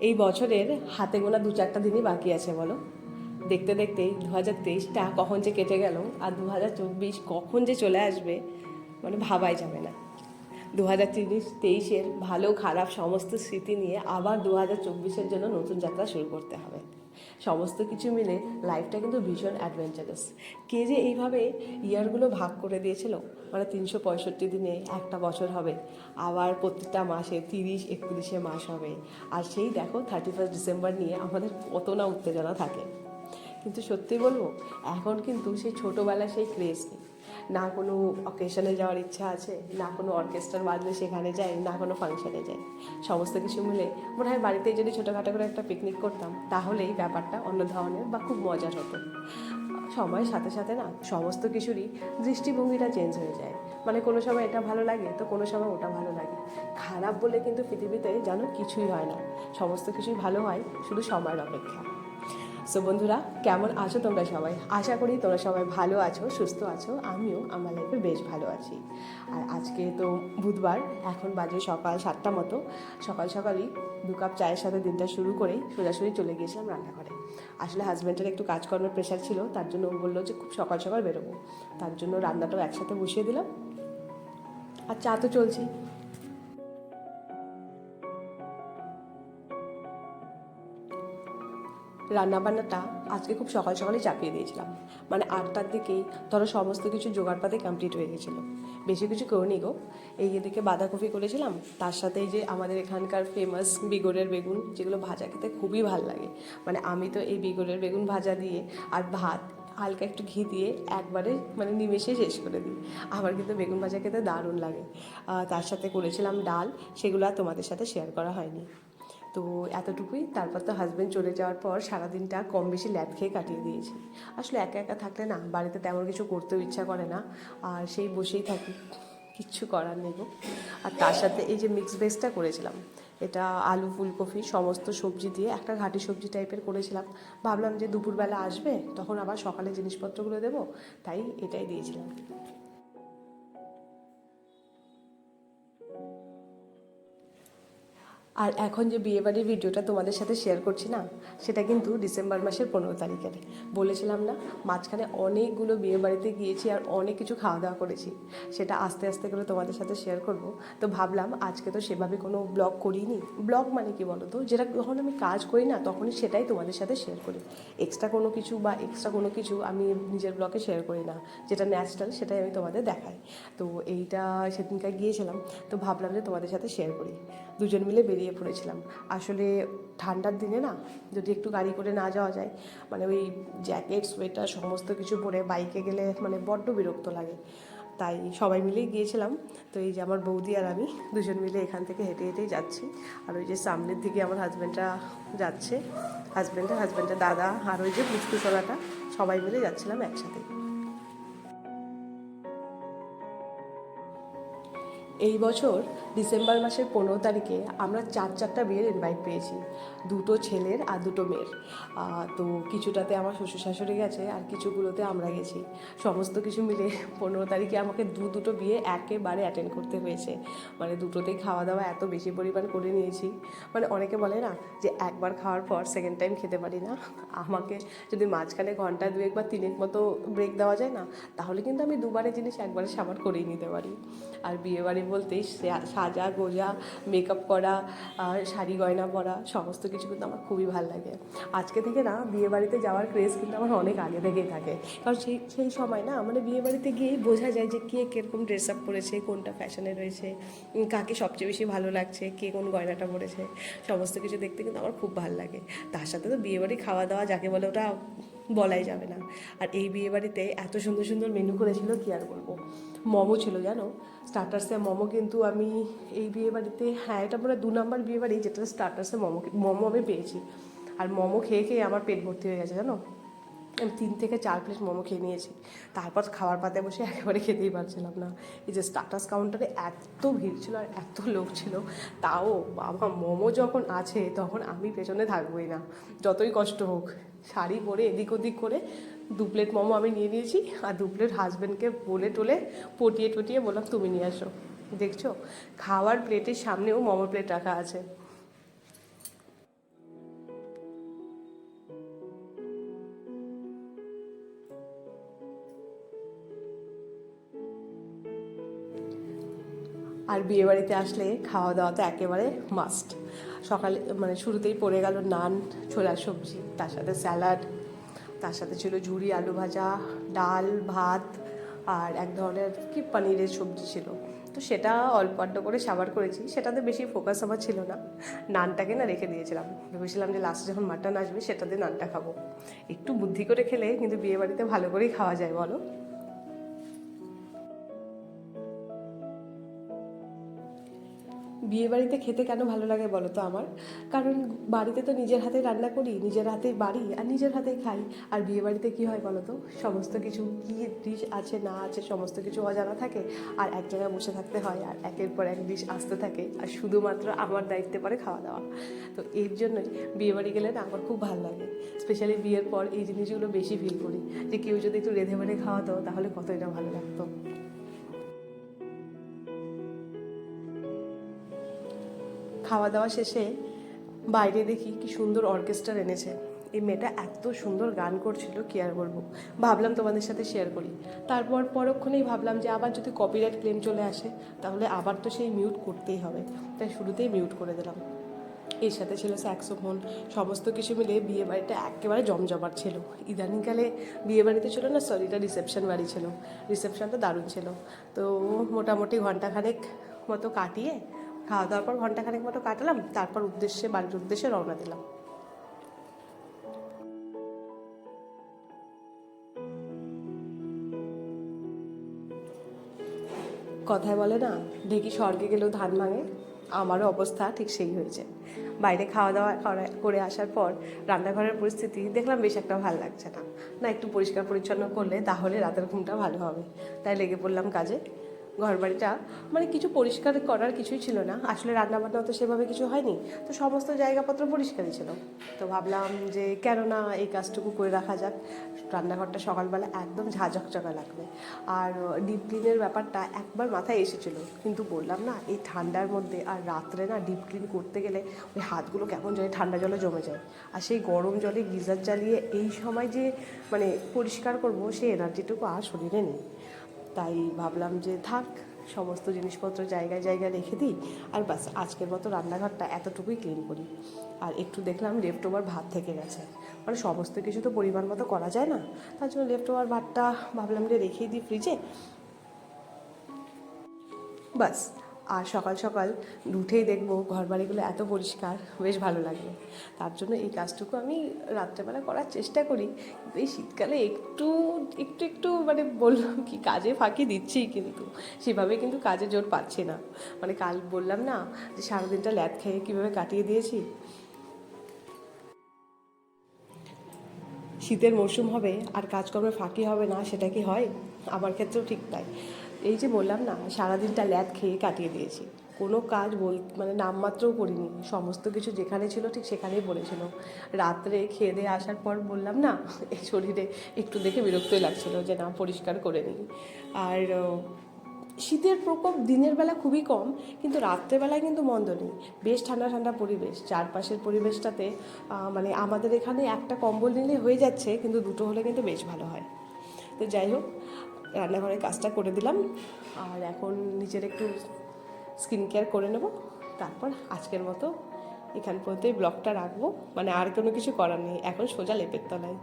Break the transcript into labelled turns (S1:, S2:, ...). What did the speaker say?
S1: এই বছরের হাতে গোনা দু চারটা দিনই বাকি আছে, বলো? দেখতে দেখতেই দু হাজার তেইশটা কখন যে কেটে গেল আর দু হাজার চব্বিশ কখন যে চলে আসবে মানে ভাবাই যাবে না। দু হাজার তিরিশ তেইশের ভালো খারাপ সমস্ত স্মৃতি নিয়ে আবার দু হাজার চব্বিশের জন্য নতুন যাত্রা শুরু করতে হবে। সমস্ত কিছু মিলে লাইফটা কিন্তু ভীষণ অ্যাডভেঞ্চারাস কে যে এইভাবে ইয়ারগুলো ভাগ করে দিয়েছিল মানে তিনশো পঁয়ষট্টি দিনে একটা বছর হবে, আবার প্রত্যেকটা মাসে তিরিশ, একত্রিশে মাস হবে। আর সেই দেখো থার্টি ফার্স্ট ডিসেম্বর নিয়ে আমাদের কত না উত্তেজনা থাকে। কিন্তু সত্যি বলব, এখন কিন্তু সেই ছোটোবেলায় সেই ক্রেজ নেই। না কোনো অকেশনে যাওয়ার ইচ্ছা আছে, না কোনো অর্কেস্ট্রার বাজলে সেখানে যাই না কোনো ফাংশনে যাই সমস্ত কিছু মিলে মনে হয় বাড়িতেই যদি ছোটোখাটো করে একটা পিকনিক করতাম তাহলেই ব্যাপারটা অন্য ধরনের বা খুব মজার হতো। সময়ের সাথে সাথে না সমস্ত কিছুরই দৃষ্টিভঙ্গিটা চেঞ্জ হয়ে যায়। মানে কোনো সময় এটা ভালো লাগে, তো কোনো সময় ওটা ভালো লাগে। খারাপ বলে কিন্তু পৃথিবীতে যেন কিছুই হয় না। সমস্ত কিছুই ভালো হয়, শুধু সময়ের অপেক্ষা। সো বন্ধুরা, কেমন আছো তোমরা সবাই? আশা করি তোমরা সবাই ভালো আছো, সুস্থ আছো। আমিও আমার লাইফে বেশ ভালো আছি। আর আজকে তো বুধবার, এখন বাজে সকাল সাতটা মতো। সকাল সকালই দু কাপ চায়ের সাথে দিনটা শুরু করেই সোজাসুজি চলে গিয়েছিলাম রান্নাঘরে। আসলে হাজব্যান্ডের একটু কাজকর্মের প্রেশার ছিল, তার জন্য ও বলল যে, খুব সকাল সকাল বেরোবো। তার জন্য রান্নাটাও একসাথে বসিয়ে দিলাম। আর চা তো চলছেই। রান্নাবান্নাটা আজকে খুব সকাল সকালে চাপিয়ে দিয়েছিলাম। মানে আটটার দিকেই ধরো সমস্ত কিছু জোগাড়পাতে কমপ্লিট হয়ে গেছিল। বেশি কিছু করিনি গো। এই এদিকে বাঁধাকপি করেছিলাম, তার সাথে এই যে আমাদের এখানকার ফেমাস বিগড়ের বেগুন, যেগুলো ভাজা খেতে খুবই ভালো লাগে। মানে আমি তো এই বিগড়ের বেগুন ভাজা দিয়ে আর ভাত, হালকা একটু ঘি দিয়ে একবারে মানে নিমেষে শেষ করে দিই। আমার কিন্তু বেগুন ভাজা খেতে দারুণ লাগে। তার সাথে করেছিলাম ডাল, সেগুলো আর তোমাদের সাথে শেয়ার করা হয়নি। তো এতটুকুই। তারপর তো হাজব্যান্ড চলে যাওয়ার পর সারাদিনটা কম বেশি ল্যাব খেয়ে কাটিয়ে দিয়েছি। আসলে একা একা থাকলে না, বাড়িতে তেমন কিছু করতেও ইচ্ছা করে না। আর সেই বসেই থাকি, কিচ্ছু করার নেই আর তার সাথে এই যে মিক্স ভেজটা করেছিলাম, এটা আলু, ফুলকপি, সমস্ত সবজি দিয়ে একটা ঘাটি সবজি টাইপের করেছিলাম। ভাবলাম যে দুপুরবেলা আসবে, তখন আবার সকালে জিনিসপত্রগুলো দেবো, তাই এটাই দিয়েছিলাম। আর এখন যে বিয়েবাড়ির ভিডিওটা তোমাদের সাথে শেয়ার করছি না, সেটা কিন্তু ডিসেম্বর মাসের পনেরো তারিখের। বলেছিলাম না, মাঝখানে অনেকগুলো বিয়েবাড়িতে গিয়েছি আর অনেক কিছু খাওয়া দাওয়া করেছি। সেটা আস্তে আস্তে করে তোমাদের সাথে শেয়ার করব। তো ভাবলাম আজকে তো সেভাবে কোনো ব্লগ করিনি। ব্লগ মানে কি বলো তো যেটা যখন আমি কাজ করি না, তখনই সেটাই তোমাদের সাথে শেয়ার করি। এক্সট্রা কোনো কিছু বা এক্সট্রা কোনো কিছু আমি নিজের ব্লগে শেয়ার করি না। যেটা ন্যাচারাল সেটাই আমি তোমাদের দেখাই। তো এইটা সেদিনকার গিয়েছিলাম। তো ভাবলাম যে তোমাদের সাথে শেয়ার করি। দুজন মিলে বেরিয়ে পড়েছিলাম। আসলে ঠান্ডার দিনে না, যদি একটু গাড়ি করে না যাওয়া যায় মানে ওই জ্যাকেট সোয়েটার সমস্ত কিছু পরে বাইকে গেলে মানে বড্ড বিরক্ত লাগে। তাই সবাই মিলেই গিয়েছিলাম। তো এই যে আমার বৌদি আর আমি দুজন মিলে এখান থেকে হেঁটে হেঁটেই যাচ্ছি। আর ওই যে সামনের দিকে আমার হাজব্যান্ডরা যাচ্ছে। হাজব্যান্ডের হাজব্যান্ডের দাদা আর ওই যে পুষ্কুচলাটা সবাই মিলে যাচ্ছিলাম একসাথে। এই বছর ডিসেম্বর মাসের পনেরো তারিখে আমরা চার চারটা বিয়ের ইনভাইট পেয়েছি। দুটো ছেলের আর দুটো মেয়ের। তো কিছুটাতে আমার শ্বশুর শাশুড়ি গেছে আর কিছুগুলোতে আমরা গেছি। সমস্ত কিছু মিলে পনেরো তারিখে আমাকে দু দুটো বিয়ে একেবারে অ্যাটেন্ড করতে হয়েছে। মানে দুটোতেই খাওয়া দাওয়া এত বেশি পরিমাণ করে নিয়েছি। মানে অনেকে বলে না যে একবার খাওয়ার পর সেকেন্ড টাইম খেতে পারি না। আমাকে যদি মাঝখানে ঘণ্টা দুয়েক বা তিনেক মতো ব্রেক দেওয়া যায় না, তাহলে কিন্তু আমি দুবারের জিনিস একবারে সাবার করেই নিতে পারি। আর বিয়েবাড়ি বলতেই সাজা, গোজা মেকআপ করা, আর শাড়ি গয়না পরা, সমস্ত কিছু কিন্তু আমার খুবই ভালো লাগে। আজকে থেকে না, বিয়েবাড়িতে যাওয়ার ক্রেজ কিন্তু আমার অনেক আগে থেকেই থাকে। কারণ সেই সেই সময় না মানে বিয়েবাড়িতে গিয়েই বোঝা যায় যে কে কীরকম ড্রেস আপ করেছে, কোনটা ফ্যাশনে রয়েছে কাকে সবচেয়ে বেশি ভালো লাগছে, কে কোন গয়নাটা পরেছে, সমস্ত কিছু দেখতে কিন্তু আমার খুব ভালো লাগে। তার সাথে তো বিয়েবাড়ি খাওয়া দাওয়া যাকে বলে ওটা বলাই যাবে না। আর এই বিয়েবাড়িতে এত সুন্দর সুন্দর মেনু করেছিল, কি আর বলব? মোমো ছিল, জানো? স্টার্টার্সে মোমো কিন্তু আমি এই বিয়েবাড়িতে হ্যাঁ এটা মনে দু নম্বর বিয়েবাড়ি যেটা স্টার্টার্সে মোমো মোমো আমি পেয়েছি। আর মোমো খেয়ে খেয়ে আমার পেট ভর্তি হয়ে গেছে, জানো? আমি তিন থেকে চার প্লেট মোমো খেয়ে নিয়েছি। তারপর খাওয়ার পাতে বসে একেবারে খেতেই পারছিলাম না। এই যে স্টার্টার্স কাউন্টারে এত ভিড় ছিল আর এত লোক ছিল, তাও বাবা, মোমো যখন আছে তখন আমি পেছনে থাকবোই না, যতই কষ্ট হোক। শাড়ি পরে এদিক ওদিক করে দু প্লেট মোমো আমি নিয়ে নিয়েছি আর দু প্লেট হাজব্যান্ডকে বলে টোলে পটিয়ে টটিয়ে বললাম, তুমি নিয়ে আসো। দেখছ? খাওয়ার প্লেটের সামনেও মোমো প্লেট রাখা আছে। আর বিয়েবাড়িতে আসলে খাওয়া দাওয়া তো একেবারে মাস্ট সকালে মানে শুরুতেই পড়ে গেল নান ছোলার সবজি, তার সাথে স্যালাড, তার সাথে ছিল ঝুড়ি আলু ভাজা, ডাল, ভাত আর এক ধরনের কি পনিরের সবজি ছিল। তো সেটা অল্প আড্ড করে সাবার করেছি, সেটাতে বেশি ফোকাস আমার ছিল না। নানটাকে না রেখে দিয়েছিলাম। ভেবেছিলাম যে লাস্টে যখন মাটন আসবে, সেটাতে নানটা খাব। একটু বুদ্ধি করে খেলে কিন্তু বিয়েবাড়িতে ভালো করেই খাওয়া যায়, বলো? বিয়ে বাড়িতে খেতে কেন ভালো লাগে বলো তো আমার? কারণ বাড়িতে তো নিজের হাতে রান্না করি, নিজের হাতেই বাড়ি আর নিজের হাতেই খাই। আর বিয়ে বাড়িতে কী হয় বলো তো? সমস্ত কিছু কী ডিশ আছে, না আছে, সমস্ত কিছু অজানা থাকে। আর এক জায়গায় বসে থাকতে হয় আর একের পর এক ডিশ আসতে থাকে। আর শুধুমাত্র আমার দায়িত্বে পরে খাওয়া দাওয়া। তো এর জন্যই বিয়ে বাড়ি গেলে না আমার খুব ভালো লাগে। স্পেশালি বিয়ের পর এই জিনিসগুলো বেশি ফিল করি। যে কেউ যদি একটু রেঁধে বেড়ে খাওয়াতো, তাহলে কতই না ভালো লাগতো। খাওয়া দাওয়া শেষে বাইরে দেখি কি সুন্দর অর্কেস্ট্রা এনেছে। এই মেয়েটা এত সুন্দর গান করছিল, কি আর বলব? ভাবলাম তোমাদের সাথে শেয়ার করি। তারপর পরক্ষণেই ভাবলাম যে আবার যদি কপিরাইট ক্লেম চলে আসে, তাহলে আবার তো সেই মিউট করতেই হবে। তাই শুরুতেই মিউট করে দিলাম। এর সাথে ছিল স্যাক্সোফোন সমস্ত কিছু মিলে বিয়ে বাড়িটা একেবারে জমজমাট ছিল। ইদানিংকালে বিয়ে বাড়িতে ছিল না সরি এটা রিসেপশন বাড়ি ছিল। রিসেপশনটা দারুণ ছিল। তো মোটামুটি ঘন্টাখানেক মতো কাটিয়ে খাওয়া দাওয়ার পর ঘন্টাখানেক মতো কাটালাম, তারপর উদ্দেশ্যে, বাড়ির উদ্দেশ্যে রওনা দিলাম। কথায় বলে না ঢেকি স্বর্গে গেলেও ধান ভাঙে, আমারও অবস্থা ঠিক সেই হয়েছে। বাইরে খাওয়া দাওয়া করা- করে আসার পর রান্নাঘরের পরিস্থিতি দেখলাম বেশ একটা ভালো লাগছে না। না, একটু পরিষ্কার পরিচ্ছন্ন করলে তাহলে রাতের ঘুমটা ভালো হবে। তাই লেগে পড়লাম কাজে। ঘর বাড়িটা মানে কিছু পরিষ্কার করার কিছুই ছিল না। আসলে রান্না বান্না তো সেভাবে কিছু হয়নি। তো সমস্ত জায়গাপত্র পরিষ্কারই ছিল। তো ভাবলাম যে কেন না এই কাজটুকু করে রাখা যাক। রান্নাঘরটা সকালবেলা একদম ঝাঁঝকচকা লাগবে। আর ডিপ ক্লিনের ব্যাপারটা একবার মাথায় এসেছিল। কিন্তু বললাম না, এই ঠান্ডার মধ্যে আর রাত্রে না ডিপ ক্লিন করতে গেলে ওই হাতগুলো কেমন জলে ঠান্ডা জলে জমে যায়। আর সেই গরম জলে গিজার জ্বালিয়ে এই সময় যে মানে পরিষ্কার করব সেই এনার্জিটুকু আর শরীরে নেই। তাই ভাবলাম যে থাক, সমস্ত জিনিসপত্র জায়গায় জায়গায় রেখে দিই আর বাস আজকের মতো রান্নাঘরটা এতটুকুই ক্লিন করি। আর একটু দেখলাম লেফট ওভার ভাত থেকে গেছে। মানে সমস্ত কিছু তো পরিমাণ মতো করা যায় না। তার জন্য লেফট ওভার ভাতটা ভাবলাম যে রেখেই দিই ফ্রিজে বাস আর সকাল সকাল উঠেই দেখব ঘর বাড়িগুলো এত পরিষ্কার, বেশ ভালো লাগবে। তার জন্য এই কাজটুকু আমি রাত্রেবেলা করার চেষ্টা করি, কিন্তু এই শীতকালে একটু একটু একটু মানে বললাম কি, কাজে ফাঁকি দিচ্ছি কিন্তু, সেভাবে কিন্তু কাজে জোর পাচ্ছি না। মানে কাল বললাম না যে সারাদিনটা ল্যাদ খেয়ে কীভাবে কাটিয়ে দিয়েছি? শীতের মরশুম হবে আর কাজকর্মে ফাঁকি হবে না, সেটা কি হয়? আমার ক্ষেত্রেও ঠিক তাই। এই যে বললাম না সারাদিনটা ল্যাদ খেয়ে কাটিয়ে দিয়েছি। কোনো কাজ বল মানে নামমাত্রও করিনি। সমস্ত কিছু যেখানে ছিল ঠিক সেখানেই পড়েছিল। রাত্রে খেয়ে দিয়ে আসার পর বললাম না, এই শরীরে একটু দেখে বিরক্তই লাগছিল যে না, পরিষ্কার করে নিই। আর শীতের প্রকোপ দিনের বেলা খুবই কম, কিন্তু রাত্রেবেলায় কিন্তু মন্দ নেই। বেশ ঠান্ডা ঠান্ডা পরিবেশ। চারপাশের পরিবেশটাতে মানে আমাদের এখানে একটা কম্বল নিলে হয়ে যাচ্ছে, কিন্তু দুটো হলে কিন্তু বেশ ভালো হয়। তো যাই হোক রান্নাঘরের কাজটা করে দিলাম। আর এখন নিজের একটু স্কিন কেয়ার করে নেব। তারপর আজকের মতো এখান পর্যন্তই ব্লগটা রাখব। মানে আর কোনো কিছু করার নেই। এখন সোজা লেপের তলায়।